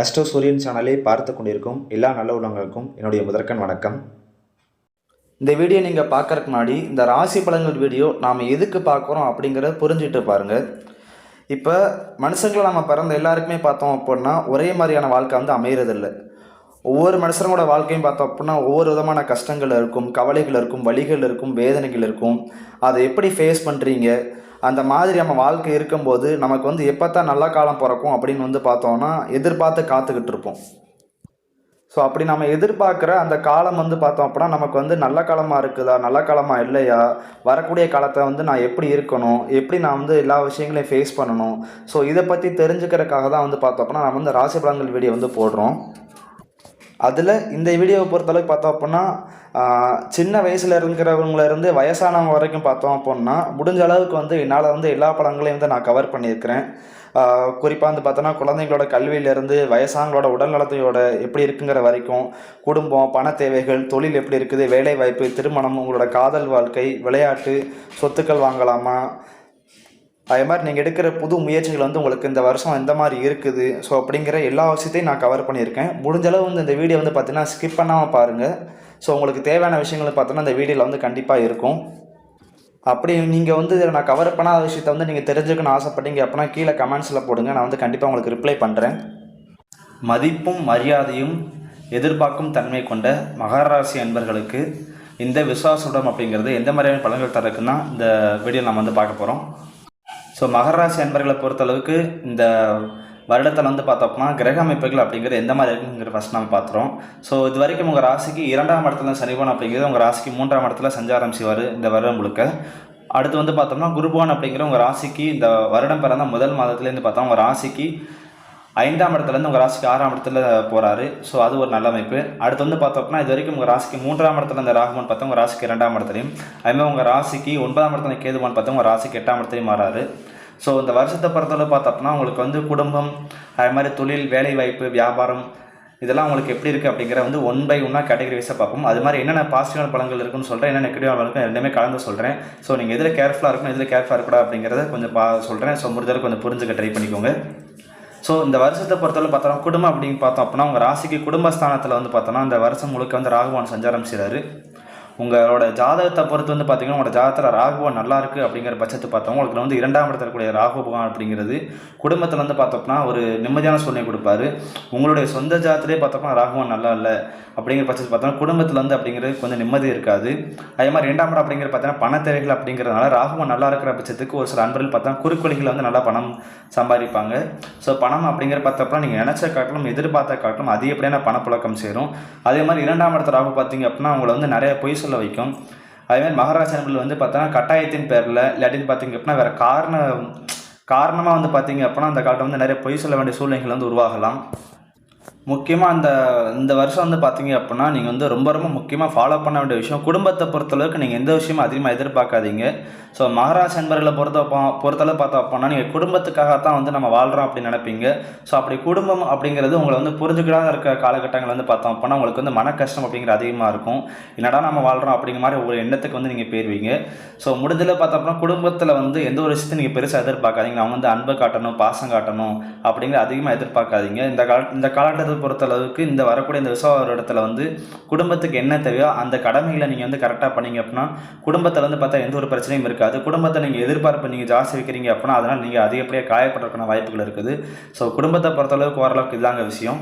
Astro சூரியன் சேனலை பார்த்து கொண்டிருக்கும் எல்லா நல்ல உள்ளவங்களுக்கும் என்னுடைய முதற்கண் வணக்கம். இந்த வீடியோ நீங்கள் பார்க்கறதுக்கு முன்னாடி இந்த ராசி பலன்கள் வீடியோ நாம் எதுக்கு பார்க்குறோம் அப்படிங்கிறத புரிஞ்சுட்டு பாருங்கள் இப்போ மனுஷங்களை நம்ம பிறந்த எல்லாருக்குமே பார்த்தோம் அப்படின்னா ஒரே மாதிரியான வாழ்க்கை வந்து அமையறதில்லை. ஒவ்வொரு மனுஷனோட வாழ்க்கையும் பார்த்தோம் அப்படின்னா ஒவ்வொரு விதமான கஷ்டங்கள் இருக்கும் கவலைகள் இருக்கும் வழிகள் இருக்கும் வேதனைகள் இருக்கும். அதை எப்படி ஃபேஸ் பண்ணுறீங்க அந்த மாதிரி நம்ம வாழ்க்கை இருக்கும்போது நமக்கு வந்து எப்போ தான் நல்ல காலம் பிறக்கும் அப்படின்னு வந்து பார்த்தோம்னா எதிர்பார்த்து காத்துக்கிட்டு இருப்போம். ஸோ அப்படி நம்ம எதிர்பார்க்குற அந்த காலம் வந்து பார்த்தோம் அப்படின்னா நமக்கு வந்து நல்ல காலமாக இருக்குதா நல்ல காலமாக இல்லையா வரக்கூடிய காலத்தை வந்து நான் எப்படி இருக்கணும் எப்படி நான் வந்து எல்லா விஷயங்களையும் ஃபேஸ் பண்ணணும். ஸோ இதை பற்றி தெரிஞ்சுக்கிறதுக்காக தான் வந்து பார்த்தோம் அப்படின்னா நம்ம வந்து ராசி பலன்கள் வீடியோ வந்து போடுறோம். அதில் இந்த வீடியோவை பொறுத்தளவுக்கு பார்த்தோம் அப்படின்னா சின்ன வயசில் இருக்கிறவங்களேருந்து வயசானவங்க வரைக்கும் பார்த்தோம் அப்படின்னா முடிஞ்ச அளவுக்கு வந்து என்னால் வந்து எல்லா படங்களையும் வந்து நான் கவர் பண்ணியிருக்கிறேன். குறிப்பாக வந்து பார்த்தோன்னா குழந்தைங்களோட கல்வியிலேருந்து வயசானங்களோட உடல்நலத்தையோட எப்படி இருக்குங்கிற வரைக்கும் குடும்பம் பண தேவைகள் தொழில் எப்படி இருக்குது வேலை வாய்ப்பு திருமணம் உங்களோட காதல் வாழ்க்கை விளையாட்டு சொத்துக்கள் வாங்கலாமா அதே மாதிரி நீங்கள் எடுக்கிற புது முயற்சிகள் வந்து உங்களுக்கு இந்த வருஷம் எந்த மாதிரி இருக்குது? ஸோ அப்படிங்கிற எல்லா விஷயத்தையும் நான் கவர் பண்ணியிருக்கேன். முடிஞ்சளவு வந்து இந்த வீடியோ வந்து பார்த்தீங்கன்னா ஸ்கிப் பண்ணாமல் பாருங்கள் ஸோ உங்களுக்கு தேவையான விஷயங்கள் பார்த்தோன்னா இந்த வீடியோவில் வந்து கண்டிப்பாக இருக்கும். அப்படி நீங்கள் வந்து இதில் நான் கவர் பண்ணாத விஷயத்த வந்து நீங்கள் தெரிஞ்சுக்கணும்னு ஆசைப்பட்டீங்க அப்படின்னா கீழே கமெண்ட்ஸில் போடுங்க. நான் வந்து கண்டிப்பாக உங்களுக்கு ரிப்ளை பண்ணுறேன் மதிப்பும் மரியாதையும் எதிர்பார்க்கும் தன்மை கொண்ட மகராசி அன்பர்களுக்கு இந்த விசுவாசுடம் அப்படிங்கிறது எந்த மாதிரியான பலன்கள் தரக்குன்னா இந்த வீடியோ நம்ம வந்து பார்க்க போகிறோம் ஸோ மகராசி அன்பர்களை பொறுத்தளவுக்கு இந்த வருடத்தில் வந்து பார்த்தோம்னா கிரக அமைப்புகள் அப்படிங்கிறது எந்த மாதிரி இருக்குங்கிற ஃபஸ்ட் நம்ம பார்த்துறோம். ஸோ இது வரைக்கும் உங்கள் ராசிக்கு இரண்டாம் இடத்துல சனிபவன் அப்படிங்கிறது உங்கள் ராசிக்கு மூன்றாம் இடத்துல சஞ்சாரம் செய்வார் இந்த வருடம் முழுக்க. அடுத்து வந்து பார்த்தோம்னா குருபவன் அப்படிங்கிற உங்கள் ராசிக்கு இந்த வருடம் பிறந்த முதல் மாதத்துலேருந்து பார்த்தா உங்கள் ராசிக்கு ஐந்தாம் இடத்துலேருந்து உங்கள் ராசிக்கு ஆறாம் இடத்துல போகிறாரு ஸோ அது ஒரு நல்ல அமைப்பு. அடுத்து வந்து பார்த்தோம்னா இது வரைக்கும் உங்கள் ராசிக்கு மூன்றாம் இடத்துல இந்த ராகுமன் பார்த்தா உங்கள் ராசிக்கு இரண்டாம் இடத்துலையும். அதுமாதிரி உங்கள் ராசிக்கு ஒன்பதாம் இடத்துல கேதுவான் பார்த்தா உங்கள் ராசிக்கு எட்டாம் இடத்துலையும் மாறாரு. ஸோ இந்த வருஷத்தை பொறுத்தவரை பார்த்தோம்னா உங்களுக்கு வந்து குடும்பம் அது மாதிரி தொழில் வேலை வாய்ப்பு வியாபாரம் இதெல்லாம் உங்களுக்கு எப்படி இருக்குது அப்படிங்கிற வந்து ஒன் பை ஒன்னாக கேட்டகரி வைஸாக பார்ப்போம். அது மாதிரி என்னென்ன பாசிட்டிவான பழங்கள் இருக்குன்னு சொல்கிறேன் என்னென்ன நெகட்டிவான இருக்கும் ரெண்டுமே கலந்து சொல்கிறேன் ஸோ நீங்கள் எதில் கேர்ஃபுல்லாக இருக்கணும் எதில் கேர்ஃபுல்லாக இருக்கக்கூடாது அப்படிங்கிறத கொஞ்சம் பா சொல்கிறேன் ஸோ முடிஞ்சளவுக்கு கொஞ்சம் புரிஞ்சுக்க ட்ரை பண்ணிக்கோங்க. ஸோ இந்த வருஷத்தை பொறுத்தவரை பார்த்தோம்னா குடும்பம் அப்படின்னு பார்த்தோம் அப்படின்னா உங்கள் ராசிக்கு குடும்பஸ்தானத்தில் வந்து பார்த்தோம்னா இந்த வருஷம் முழுக்க வந்து ராகுவான் சஞ்சாரம் செய்கிறாரு உங்களோட ஜாதகத்தை பொறுத்து வந்து பார்த்தீங்கன்னா உங்களோட ஜாதகத்தில் ராகுவம் நல்லா இருக்குது அப்படிங்கிற பட்சத்தை பார்த்தோம் உங்களுக்கு வந்து இரண்டாம் இடத்துல இருக்கக்கூடிய ராகு அப்படிங்கிறது குடும்பத்தில் வந்து பார்த்தோம்னா ஒரு நிம்மதியான சூழ்நிலை கொடுப்பாரு. உங்களுடைய சொந்த ஜாதத்திலே பார்த்தோம்னா ராகுவன் நல்லா இல்லை அப்படிங்கிற பட்சத்தை பார்த்தோம்னா குடும்பத்தில் வந்து அப்படிங்கிறது கொஞ்சம் நிம்மதி இருக்காது. அதே மாதிரி இரண்டாம் இடம் அப்படிங்கிற பார்த்தீங்கன்னா பண தேவைகள் அப்படிங்கிறதுனால ராகுவன் நல்லா இருக்கிற பட்சத்துக்கு ஒரு சில அன்பர்கள் பார்த்தா குறுக்கொலிகள் வந்து நல்லா பணம் சம்பாதிப்பாங்க. ஸோ பணம் அப்படிங்கிற பார்த்தப்ப நீங்கள் நினச்ச காட்டிலும் எதிர்பார்த்த காட்டிலும் அதிகப்படியான பணப்புழக்கம் சேரும். அதே மாதிரி இரண்டாம் இடத்த ராகு பார்த்தீங்க அப்படின்னா உங்களை வந்து நிறைய பொய் சொல்ல வைக்கும். அதே மாதிரி மகாராஷ்டிரர்கள் வந்து பார்த்தோன்னா கட்டாயத்தின் பேரில் இல்லாட்டின்னு பார்த்தீங்க அப்படின்னா வேறு காரணம் காரணமாக வந்து பார்த்தீங்க அப்படின்னா அந்த காலத்தில் வந்து நிறைய பொய் சொல்ல வேண்டிய சூழ்நிலைகள் வந்து உருவாகலாம். முக்கியமாக அந்த இந்த வருஷம் வந்து பார்த்தீங்க அப்படின்னா நீங்கள் வந்து ரொம்ப ரொம்ப முக்கியமாக ஃபாலோ பண்ண வேண்டிய விஷயம் குடும்பத்தை பொறுத்தளவுக்கு நீங்கள் எந்த விஷயமும் அதிகமாக எதிர்பார்க்காதீங்க. ஸோ மகாராஜ் நண்பர்களை பொறுத்த பொறுத்தளவு பார்த்தோம் அப்படின்னா நீங்கள் குடும்பத்துக்காகத்தான் வந்து நம்ம வாழ்கிறோம் அப்படின்னு நினைப்பீங்க. ஸோ அப்படி குடும்பம் அப்படிங்கிறது உங்களை வந்து புரிஞ்சுக்கிடாத இருக்க காலகட்டங்கள் வந்து பார்த்தோம் அப்படின்னா உங்களுக்கு வந்து மன கஷ்டம் அப்படிங்கிற அதிகமாக இருக்கும். என்னடா நம்ம வாழ்கிறோம் அப்படிங்கிற மாதிரி ஒரு எண்ணத்துக்கு வந்து நீங்கள் போயிருவீங்க. ஸோ முடிஞ்சதில் பார்த்தோம் அப்படின்னா குடும்பத்தில் வந்து எந்த ஒரு விஷயத்தையும் நீங்கள் பெருசாக எதிர்பார்க்காதீங்க. அவங்க வந்து அன்பை காட்டணும் பாசம் காட்டணும் அப்படிங்கிற அதிகமாக எதிர்பார்க்காதீங்க. இந்த கால இந்த காலகட்டத்தை பொறுத்தளவுக்கு இந்த வரக்கூடிய இந்த விசவ இடத்துல வந்து குடும்பத்துக்கு என்ன தேவையோ அந்த கடமைகளை நீங்கள் வந்து கரெக்டாக பண்ணீங்க அப்படின்னா குடும்பத்தில் வந்து பார்த்தா எந்த ஒரு பிரச்சனையும் இருக்காது. குடும்பத்தை நீங்கள் எதிர்பார்ப்பு நீங்கள் ஜாஸ்தி வைக்கிறீங்க அப்படின்னா அதனால் நீங்கள் அதிகப்படியாக காயப்படுறதுக்கான வாய்ப்புகள் இருக்குது. ஸோ குடும்பத்தை பொறுத்தளவுக்கு ஓரளவுக்கு இதாங்க விஷயம்.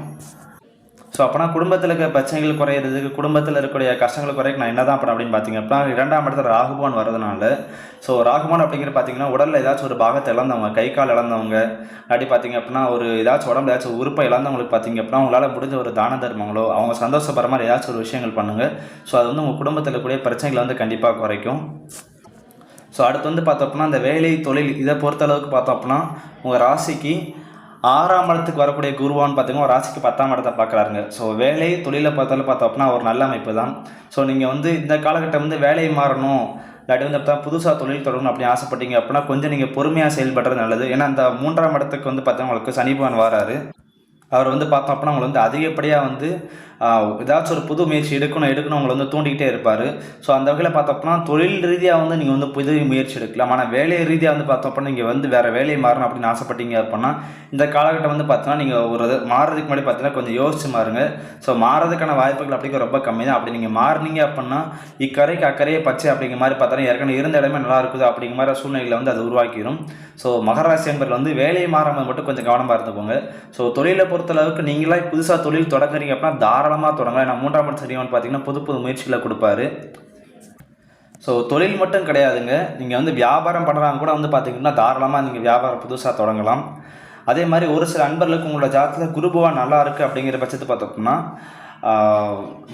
ஸோ அப்போனா குடும்பத்தில் இருக்க பிரச்சனைகள் குறையிறதுக்கு குடும்பத்தில் இருக்கக்கூடிய கஷ்டங்கள் குறைக்க நான் என்ன தான் பண்ண அப்படின்னு பார்த்தீங்க அப்படின்னா இரண்டாம் இடத்துல ராகுபான் வரதுனால ஸோ ராகுபான் அப்படிங்கிற பார்த்தீங்கன்னா உடலில் ஏதாச்சும் ஒரு பாகத்தை இழந்தவங்க கை கால் இழந்தவங்க அப்படி பார்த்தீங்க அப்படின்னா ஒரு ஏதாச்சும் உடம்புல ஏதாச்சும் உறுப்பை இழந்தவங்களுக்கு பார்த்தீங்க அப்படின்னா உங்களால் முடிஞ்ச ஒரு தான தர்மங்களோ அவங்க சந்தோஷப்படுற மாதிரி ஏதாச்சும் ஒரு விஷயங்கள் பண்ணுங்கள் ஸோ அது வந்து உங்கள் குடும்பத்தில் இருக்கக்கூடிய பிரச்சனைகளை வந்து கண்டிப்பாக குறைக்கும். ஸோ அடுத்து வந்து பார்த்தோம் அப்படின்னா வேலை தொழில் இதை பொறுத்தளவுக்கு பார்த்தோம் அப்படின்னா உங்கள் ராசிக்கு ஆறாம் இடத்துக்கு வரக்கூடிய குருவான்னு பார்த்தீங்கன்னா ஒரு ராசிக்கு பத்தாம் இடத்தை பார்க்குறாருங்க. ஸோ வேலை தொழிலை பார்த்தாலும் பார்த்தோம் அப்படின்னா ஒரு நல்ல அமைப்பு தான். ஸோ நீங்கள் வந்து இந்த காலகட்டம் வந்து வேலை மாறணும் இல்லாட்டி வந்து பார்த்தா புதுசாக தொழில் தொடங்கணும் அப்படின்னு ஆசைப்பட்டீங்க அப்படின்னா கொஞ்சம் நீங்கள் பொறுமையாக செயல்படுறது நல்லது. ஏன்னா அந்த மூன்றாம் இடத்துக்கு வந்து பார்த்தீங்கன்னா உங்களுக்கு சனிபவன் வராரு. அவர் வந்து பார்த்தோம் அப்படின்னா உங்களுக்கு வந்து அதிகப்படியாக வந்து ஏதாச்சும் ஒரு புது முயற்சி எடுக்கணும் எடுக்கணும் உங்களை வந்து தூண்டிக்கிட்டே இருப்பார். ஸோ அந்த வகையில் பார்த்தோம்னா தொழில் ரீதியாக வந்து நீங்கள் வந்து புது முயற்சி எடுக்கலாம். ஆனால் வேலை ரீதியாக வந்து பார்த்தோம்னா நீங்கள் வந்து வேறு வேலையை மாறணும் அப்படின்னு ஆசைப்பட்டீங்க அப்படின்னா இந்த காலகட்டம் வந்து பார்த்தோன்னா நீங்கள் ஒரு மாறுறதுக்கு முன்னாடி பார்த்தீங்கன்னா கொஞ்சம் யோசிச்சு மாறுங்க. ஸோ மாறதுக்கான வாய்ப்புகள் அப்படிங்க ரொம்ப கம்மி தான். அப்படி நீங்கள் மாறுனீங்க அப்படின்னா இக்கரைக்கு அக்கறையே பச்சை அப்படிங்கிற மாதிரி பார்த்தோன்னா ஏற்கனவே இருந்த இடமே நல்லா இருக்குது அப்படிங்கிற மாதிரி சூழ்நிலையில் வந்து அது உருவாக்கிடும் ஸோ மகராசி என்பர்கள் வந்து வேலையை மாறாமல் மட்டும் கொஞ்சம் கவனமாக இருந்துக்கோங்க. ஸோ தொழிலை பொறுத்தளவுக்கு நீங்களா புதுசாக தொழில் தொடங்குறீங்க அப்படின்னா ஆழமாக தொடங்கலாம் ஏன்னா மூன்றாம் படம் சரியவன் பார்த்தீங்கன்னா புது புது முயற்சிகளை கொடுப்பாரு. ஸோ தொழில் மட்டும் கிடையாதுங்க. நீங்கள் வந்து வியாபாரம் பண்ணுறாங்க கூட வந்து பார்த்தீங்கன்னா தாராளமாக நீங்கள் வியாபாரம் புதுசாக தொடங்கலாம். அதே மாதிரி ஒரு சில அன்பர்களுக்கு உங்களோட ஜாதகத்தில் குருபவன் நல்லா இருக்குது அப்படிங்கிற பட்சத்தை பார்த்தோம்னா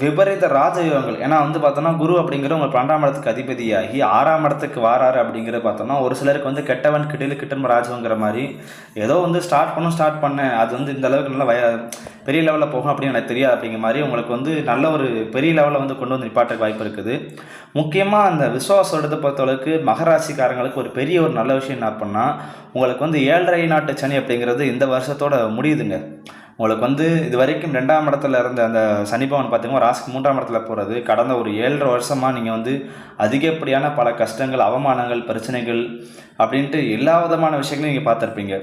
விபரீத ராஜயோகங்கள். ஏன்னா வந்து பார்த்தோன்னா குரு அப்படிங்கிற உங்கள் பன்னெண்டாம் இடத்துக்கு அதிபதியாகி ஆறாம் இடத்துக்கு வாராரு அப்படிங்கிறத பார்த்தோன்னா ஒரு சிலருக்கு வந்து கெட்டவன் கிட்டில் கிட்டன் ராஜவங்கிற மாதிரி. ஏதோ வந்து ஸ்டார்ட் பண்ணும் ஸ்டார்ட் பண்ணேன் அது வந்து இந்த அளவுக்கு நல்லா வய பெரிய லெவலில் போகும் அப்படின்னு எனக்கு தெரியாது அப்படிங்கிற மாதிரி உங்களுக்கு வந்து நல்ல ஒரு பெரிய லெவலில் வந்து கொண்டு வந்து நிப்பாட்டுக்கு வாய்ப்பு இருக்குது. முக்கியமாக அந்த விசுவாசத்தை பொறுத்தளவுக்கு மகராசிக்காரங்களுக்கு ஒரு பெரிய ஒரு நல்ல விஷயம் என்ன அப்படின்னா உங்களுக்கு வந்து ஏழரை நாட்டு சனி அப்படிங்கிறது இந்த வருஷத்தோட முடியுதுங்க. உங்களுக்கு வந்து இது வரைக்கும் ரெண்டாம் இடத்துல இருந்த அந்த சனிபவன் பார்த்தீங்கன்னா ராசிக்கு மூன்றாம் இடத்துல போகிறது கடந்த ஒரு ஏழரை வருஷமாக நீங்கள் வந்து அதிகப்படியான பல கஷ்டங்கள் அவமானங்கள் பிரச்சனைகள் அப்படின்ட்டு எல்லா விதமான விஷயங்களையும் நீங்கள் பார்த்துருப்பீங்க.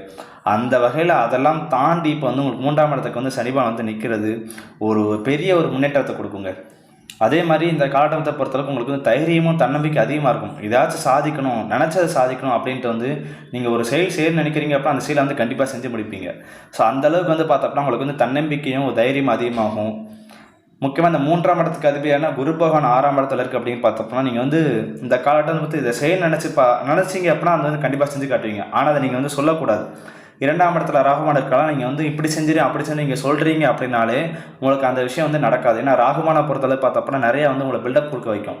அந்த வகையில் அதெல்லாம் தாண்டி இப்போ வந்து உங்களுக்கு மூன்றாம் இடத்துக்கு வந்து சனிபவன் வந்து நிற்கிறது ஒரு பெரிய ஒரு முன்னேற்றத்தை கொடுக்குங்க. அதே மாதிரி இந்த காலகட்டத்தை பொறுத்தளவுக்கு உங்களுக்கு வந்து தைரியமும் தன்னம்பிக்கை அதிகமாக இருக்கும். ஏதாச்சும் சாதிக்கணும் நினச்சதை சாதிக்கணும் அப்படின்ட்டு வந்து நீங்கள் ஒரு செயல் செய்ய நினைக்கிறீங்க அப்போ அந்த செயலை வந்து கண்டிப்பாக செஞ்சு முடிப்பீங்க. ஸோ அந்தளவுக்கு வந்து பார்த்தோம்னா உங்களுக்கு வந்து தன்னம்பிக்கையும் தைரியம் அதிகமாகும். முக்கியமாக இந்த மூன்றாம் இடத்துக்கு அதிபதியான குரு பகவான் ஆறாம் இடத்துல இருக்குது அப்படின்னு பார்த்தோம்னா நீங்கள் வந்து இந்த காலகட்டத்தை பற்றி இதை செயல் நினச்சி பா நினச்சிங்க அப்படின்னா அது வந்து கண்டிப்பாக செஞ்சு காட்டுவீங்க. ஆனால் அதை நீங்கள் வந்து சொல்லக்கூடாது. இரண்டாம் இடத்துல ராகுமான இருக்கலாம் நீங்கள் வந்து இப்படி செஞ்சிரு அப்படி செஞ்சு நீங்கள் சொல்கிறீங்க அப்படின்னாலே உங்களுக்கு அந்த விஷயம் வந்து நடக்காது. ஏன்னா ராகுமான பொறுத்தளவு பார்த்தப்பன்னா நிறையா வந்து உங்களை பில்டப் கொடுக்க வைக்கும்.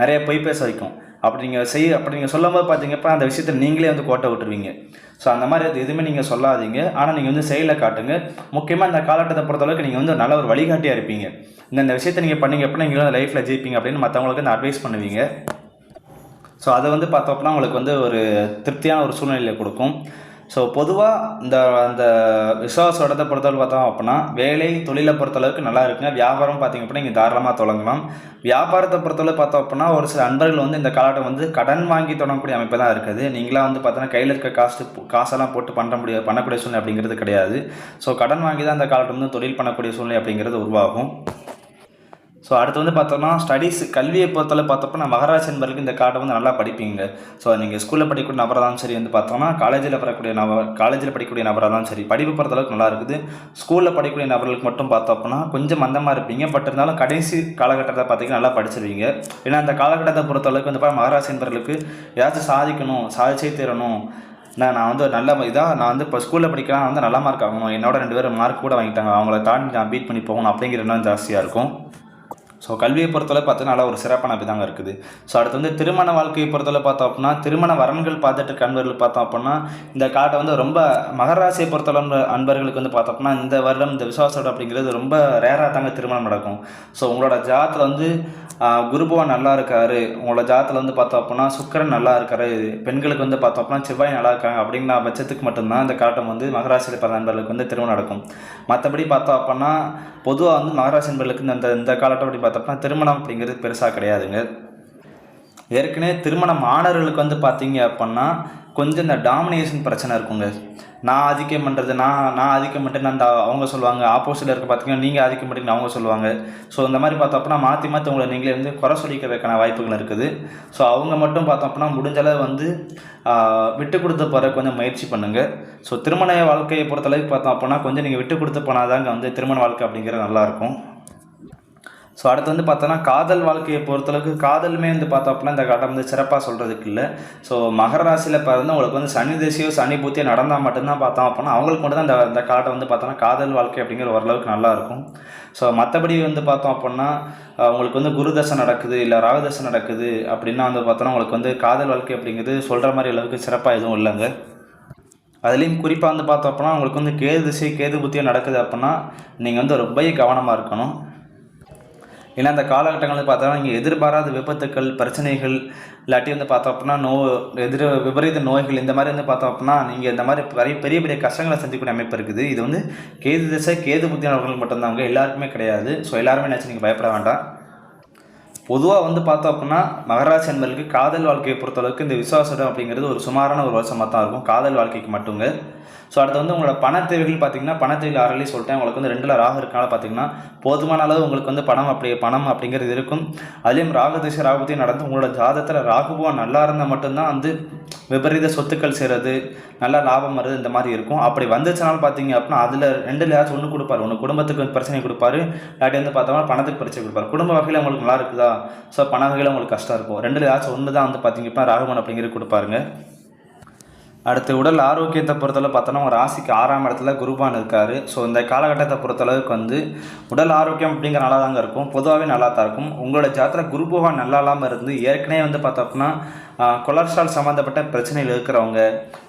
நிறைய பொய் பேச வைக்கும். அப்படி நீங்கள் செய் அப்படி நீங்கள் சொல்லும்போது பார்த்தீங்கப்ப அந்த விஷயத்தை நீங்களே வந்து கோட்டை விட்டுருவீங்க. ஸோ அந்த மாதிரி அது எதுவுமே நீங்கள் சொல்லாதீங்க. ஆனால் நீங்கள் வந்து செயலில் காட்டுங்க. முக்கியமாக இந்த காலகட்டத்தை பொறுத்தளவுக்கு நீங்கள் வந்து நல்ல ஒரு வழிகாட்டியாக இருப்பீங்க. இந்த விஷயத்தை நீங்கள் பண்ணீங்க அப்படின்னா நீங்களும் வந்து லைஃப்பில் ஜெயிப்பீங்க அப்படின்னு மற்றவங்களுக்கு வந்து அட்வைஸ் பண்ணுவீங்க. ஸோ அதை வந்து பார்த்தோம்னா உங்களுக்கு வந்து ஒரு திருப்தியான ஒரு சூழ்நிலையை கொடுக்கும். ஸோ பொதுவாக இந்த அந்த விசுவாசோடத்தை பொறுத்தவரை பார்த்தோம் அப்படின்னா வேலை தொழிலை பொறுத்தளவுக்கு நல்லா இருக்குங்க. வியாபாரம் பார்த்தீங்க அப்படின்னா நீங்கள் தாராளமாக தொடங்கலாம் வியாபாரத்தை பொறுத்தளவு பார்த்தோம் அப்படின்னா ஒரு சில அன்பர்கள் வந்து இந்த காலகட்டம் வந்து கடன் வாங்கி தொடங்கக்கூடிய அமைப்பு தான் இருக்குது. நீங்களாம் வந்து பார்த்தோன்னா கையில் இருக்க காசு காசெல்லாம் போட்டு பண்ண முடிய பண்ணக்கூடிய சூழ்நிலை அப்படிங்கிறது கிடையாது. ஸோ கடன் வாங்கி தான் இந்த காலகட்டம் வந்து தொழில் பண்ணக்கூடிய சூழ்நிலை அப்படிங்கிறது உருவாகும். ஸோ அடுத்து வந்து பார்த்தோம்னா ஸ்டடீஸ் கல்வியை பொறுத்தளவு பார்த்தப்ப நான் மகராஜ் என்பருக்கு இந்த காட்டை வந்து நல்லா படிப்பீங்க. ஸோ நீங்கள் ஸ்கூலில் படிக்கக்கூடிய நபராக தான் சரி வந்து பார்த்தோம்னா காலேஜில் வரக்கூடிய நபர் காலேஜில் படிக்கக்கூடிய நபராக தான் சரி படிப்பு பொறுத்தளவுக்கு நல்லா இருக்குது. ஸ்கூலில் படிக்கக்கூடிய நபர்களுக்கு மட்டும் பார்த்தோம்னா கொஞ்சம் மந்தமாக இருப்பீங்க. பட் இருந்தாலும் கடைசி காலகட்டத்தை பார்த்தீங்கன்னா நல்லா படிச்சிருவீங்க. ஏன்னா அந்த காலகட்டத்தை பொறுத்தளவுக்கு வந்து பார்த்தா மகராஜ் என்பவர்களுக்கு ஏதாச்சும் சாதிக்கணும் சாதிச்சே தீரணும். நான் நான் வந்து ஒரு நல்ல இதாக நான் வந்து இப்போ ஸ்கூலில் படிக்கலாம் வந்து நல்ல மார்க் ஆகணும். என்னோட ரெண்டு பேரும் மார்க் கூட வாங்கிட்டாங்க. அவங்கள தாண்டி நான் பீட் பண்ணி போகணும் அப்படிங்கிற எண்ணம் ஜாஸ்தியாக இருக்கும். ஸோ கல்வியை பொறுத்தவரை பார்த்தா நல்லா ஒரு சிறப்பான தாங்க இருக்குது. ஸோ அடுத்து வந்து திருமண வாழ்க்கையை பொறுத்தவரை பார்த்தோம் அப்படின்னா திருமண வரன்கள் பார்த்துட்டு இருக்க அன்பர்கள் பார்த்தோம் அப்படின்னா இந்த காட்டை வந்து ரொம்ப மகராசியை பொறுத்தளவு அன்பர்களுக்கு வந்து பார்த்தோம் அப்படின்னா இந்த வருடம் இந்த விசுவாசம் அப்படிங்கிறது ரொம்ப ரேராக தாங்க திருமணம் நடக்கும். ஸோ உங்களோட ஜாத்தில் வந்து குருபவன் நல்லா இருக்காரு. உங்களோட ஜாத்தில் வந்து பார்த்தோம் அப்படின்னா சுக்கரன் நல்லா இருக்காரு. பெண்களுக்கு வந்து பார்த்தோம் அப்படின்னா செவ்வாய் நல்லா இருக்காங்க அப்படிங்கிற பட்சத்துக்கு மட்டும்தான் இந்த காட்டம் வந்து மகராசி நண்பர்களுக்கு வந்து திருமணம் நடக்கும். மற்றபடி பார்த்தோம் அப்படின்னா பொதுவாக வந்து மகராசி நண்பர்களுக்கு இந்த இந்த காலகட்டம் அப்படி பார்த்தோம்னா திருமணம் அப்படிங்கிறது பெருசாக கிடையாதுங்க. ஏற்கனவே திருமணம் ஆனவர்களுக்கு வந்து பார்த்தீங்க அப்படின்னா கொஞ்சம் இந்த டாமினேஷன் பிரச்சனை இருக்குங்க. நான் ஆதிக்கம் பண்ணுறது நான் நான் ஆதிக்கம் பண்ணுறேன்னு அந்த அவங்க சொல்லுவாங்க. ஆப்போசிட்டில் இருக்க பார்த்தீங்கன்னா நீங்கள் ஆதிக்கம் பண்ணுறீங்கன்னு அவங்க சொல்லுவாங்க. ஸோ இந்த மாதிரி பார்த்தோம் அப்படின்னா மாற்றி மாற்றி உங்களை நீங்களே வந்து குறை சொல்லிக்கிறதுக்கான வாய்ப்புகள் இருக்குது. ஸோ அவங்க மட்டும் பார்த்தோம் அப்படின்னா முடிஞ்சளவு வந்து விட்டு கொடுத்து போகிற கொஞ்சம் முயற்சி பண்ணுங்கள் ஸோ திருமண வாழ்க்கையை பொறுத்தளவுக்கு பார்த்தோம் அப்படின்னா கொஞ்சம் நீங்கள் விட்டு கொடுத்து போனாதாங்க வந்து திருமண வாழ்க்கை அப்படிங்கிறது நல்லாயிருக்கும் ஸோ அடுத்து வந்து பார்த்தோன்னா காதல் வாழ்க்கையை பொறுத்தளவுக்கு காதலுமே வந்து பார்த்தோம் அப்படின்னா இந்த காட்டம் வந்து சிறப்பாக சொல்கிறதுக்கு இல்லை. ஸோ மகர ராசியில் பிறந்து உங்களுக்கு வந்து சனி திசையோ சனி பூத்தியோ நடந்தால் மட்டும்தான் பார்த்தோம் அப்படின்னா அவங்களுக்கு மட்டும் தான் இந்த இந்த காட்டம் வந்து பார்த்தோன்னா காதல் வாழ்க்கை அப்படிங்கிற ஓரளவுக்கு நல்லா இருக்கும். ஸோ மற்றபடி வந்து பார்த்தோம் அப்படின்னா உங்களுக்கு வந்து குரு தசை நடக்குது இல்லை ராகு தசை நடக்குது அப்படின்னா வந்து பார்த்தோன்னா உங்களுக்கு வந்து காதல் வாழ்க்கை அப்படிங்கிறது சொல்கிற மாதிரி அளவுக்கு சிறப்பாக எதுவும் இல்லைங்க. அதுலேயும் குறிப்பாக வந்து பார்த்தோம் அப்படின்னா உங்களுக்கு வந்து கேது திசை கேது புத்தியோ நடக்குது அப்படின்னா நீங்கள் வந்து ரொம்ப கவனமாக இருக்கணும். ஏன்னா அந்த காலகட்டங்களில் பார்த்தோம்னா இங்கே எதிர்பாராத விபத்துக்கள் பிரச்சனைகள் இல்லாட்டி வந்து பார்த்தோம் அப்படின்னா நோ எதிர் விபரீத நோய்கள் இந்த மாதிரி வந்து பார்த்தோம் அப்படின்னா நீங்கள் இந்த மாதிரி பெரிய பெரிய பெரிய கஷ்டங்களை சந்திக்கக்கூடிய அமைப்பு இருக்குது. இது வந்து கேது திசை கேது புத்தியானவர்கள் மட்டும்தாங்க. எல்லாருக்குமே கிடையாது. ஸோ எல்லாருமே நினச்சி நீங்கள் பயப்பட வேண்டாம். பொதுவாக வந்து பார்த்தோம் அப்படின்னா மகராசி என்பதற்கு காதல் வாழ்க்கையை பொறுத்தளவுக்கு இந்த விசுவாசம் அப்படிங்கிறது ஒரு சுமாரான ஒரு வருஷமாக தான் இருக்கும். காதல் வாழ்க்கைக்கு மட்டுங்க. ஸோ அடுத்து வந்து உங்களோட பண தேவைகள் பார்த்தீங்கன்னா பண தேவைகள் ஆல்ரெடி சொல்லிட்டேன். உங்களுக்கு வந்து ரெண்டில் ராகு இருக்கனால பார்த்தீங்கன்னா போதுமான அளவு உங்களுக்கு வந்து பணம் அப்படி பணம் அப்படிங்கிறது இருக்கும். அதுலேயும் ராகு திசை நடந்து உங்களோட ஜாதத்தில் ராகுபவன் நல்லா இருந்தால் மட்டும்தான் வந்து விபரீத சொத்துக்கள் செய்கிறது நல்லா லாபம் வருது இந்த மாதிரி இருக்கும். அப்படி வந்துச்சுனாலும் பார்த்தீங்க அப்படின்னா அதில் ரெண்டு லேயாச்சும் ஒன்று கொடுப்பாரு. ஒன்று குடும்பத்துக்கு பிரச்சனை கொடுப்பாரு. இல்லாட்டி வந்து பார்த்தோம்னா பணத்துக்கு பிரச்சனை கொடுப்பாரு. குடும்ப வகையில் உங்களுக்கு நல்லா இருக்குதா? ஸோ பண வகையில் உங்களுக்கு கஷ்டம் இருக்கும். ரெண்டு லேயாச்சும் ஒன்று தான் வந்து பார்த்தீங்க அப்படின்னா ராகுமன் அப்படிங்கிறது கொடுப்பாருங்க. அடுத்து உடல் ஆரோக்கியத்தை பொறுத்தளவு பார்த்தோன்னா உங்கள் ராசிக்கு ஆறாம் இடத்துல குருபான் இருக்கார். ஸோ இந்த காலகட்டத்தை பொறுத்தளவுக்கு வந்து உடல் ஆரோக்கியம் அப்படிங்கிற நல்லா தாங்க இருக்கும். பொதுவாகவே நல்லா தான் இருக்கும். உங்களோட ஜாத்திர குரு பகவான் நல்லா இல்லாமல் இருந்து ஏற்கனவே வந்து பார்த்தோம்னா கொலஸ்ட்ரால் சம்மந்தப்பட்ட பிரச்சனைகள் இருக்கிறவங்க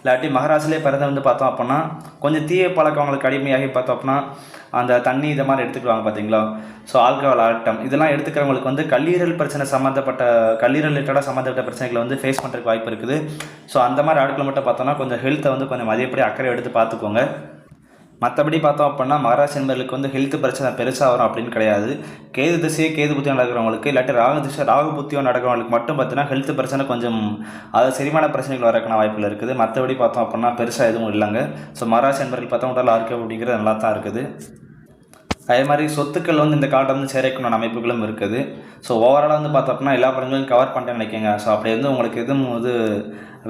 இல்லாட்டி மகராசிலே பிறந்த வந்து பார்த்தோம் அப்படின்னா கொஞ்சம் தீய பழக்கவங்களுக்கு அடிமையாகி பார்த்தோம் அப்படின்னா அந்த தண்ணி இதை மாதிரி எடுத்துக்குவாங்க பார்த்தீங்களா? ஸோ ஆல்கஹால் ஆட்டம் இதெல்லாம் எடுத்துக்கிறவங்களுக்கு வந்து கல்லீரல் பிரச்சனை சம்மந்தப்பட்ட கல்லீரல் ரிலேட்டடாக சம்மந்தப்பட்ட பிரச்சனைகளை வந்து ஃபேஸ் பண்ணுறதுக்கு வாய்ப்பு இருக்குது. ஸோ அந்த மாதிரி ஆட்களை மட்டும் பார்த்தோம்னா கொஞ்சம் ஹெல்த்தை வந்து கொஞ்சம் மதியப்படி அக்கறை எடுத்து பார்த்துக்கோங்க. மற்றபடி பார்த்தோம் அப்படின்னா மகராசி நண்பர்களுக்கு வந்து ஹெல்த் பிரச்சனை பெருசாக வரும் அப்படின்னு கிடையாது. கேது திசையே கேது புத்தியம் நடக்கிறவங்களுக்கு இல்லாட்டி ராகு திசை ராகு புத்தியம் நடக்கிறவங்களுக்கு மட்டும் பார்த்தீங்கன்னா ஹெல்த் பிரச்சனை கொஞ்சம் அது செரிமான பிரச்சனைகள் வரக்கான வாய்ப்புகள் இருக்குது. மற்றபடி பார்த்தோம் அப்படின்னா பெருசாக எதுவும் இல்லைங்க. ஸோ மகராசி நண்பர்கள் பார்த்தா உடல் ஆரோக்கியம் அப்படிங்கிறது நல்லா தான் இருக்குது. அதே மாதிரி சொத்துக்கள் வந்து இந்த கார்டை வந்து சேரைக்கணும் அமைப்புகளும் இருக்குது. ஸோ ஓவராலாக வந்து பார்த்தோம்னா எல்லா படங்களையும் கவர் பண்ணிட்டேன்னு நினைக்கிங்க ஸோ அப்படி வந்து உங்களுக்கு எதுவும் இது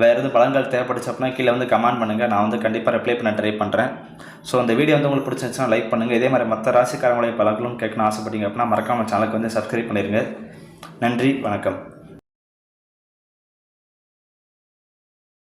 வேறு எதுவும் பழங்கள் தேவைப்படுச்சு அப்படின்னா கீழே வந்து கமெண்ட் பண்ணுங்கள் நான் வந்து கண்டிப்பாக ரிப்ளை பண்ண ட்ரை பண்ணுறேன் ஸோ அந்த வீடியோ வந்து உங்களுக்கு பிடிச்சிருந்துச்சுன்னா லைக் பண்ணுங்கள் இதே மாதிரி மற்ற ராசிக்காரங்களுடைய பழங்களும் கேட்கணும்னு ஆசைப்பட்டீங்க அப்படின்னா மறக்காமல் சேனலுக்கு வந்து சப்ஸ்கிரைப் பண்ணிடுங்க நன்றி வணக்கம்.